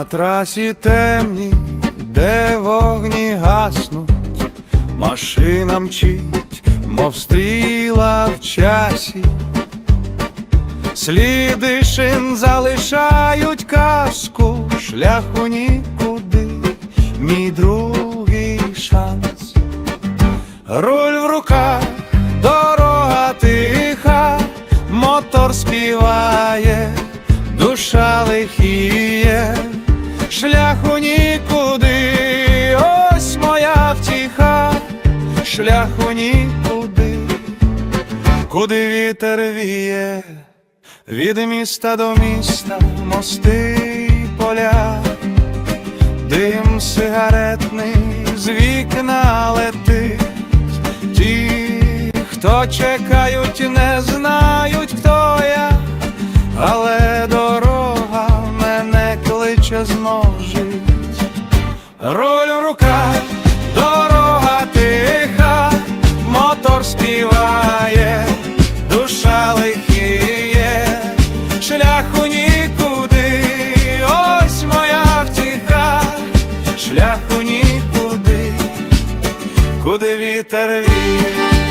На трасі темні, де вогні гаснуть, машина мчить, мов стріла в часі. Сліди шин залишають казку, шляху нікуди, мій другий шанс. Руль в руках, дорога тиха, мотор співає, душа лихіє, шляху нікуди, ось моя втіха, шляху нікуди, куди вітер віє, від міста до міста, мости й поля. Дим сигаретний з вікна летить, ті, хто чекають, не знають, Руль у руках, дорога тиха, мотор співає, душа лихіє, шляху нікуди, ось моя втіха, шляху нікуди, куди вітер віє.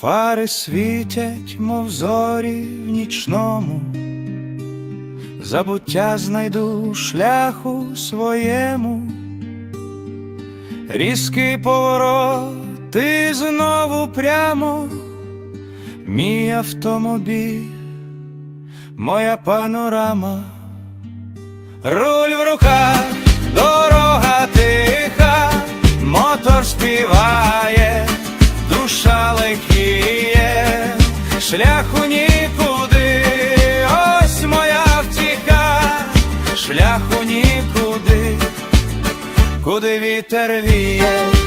Фари світять, мов зорі в нічному, забуття знайду шляху своєму, різкий поворот, ти знову прямо, мій автомобіль, моя панорама, руль в руках, шляху нікуди, ось моя втіка, шляху нікуди, куди вітер віє.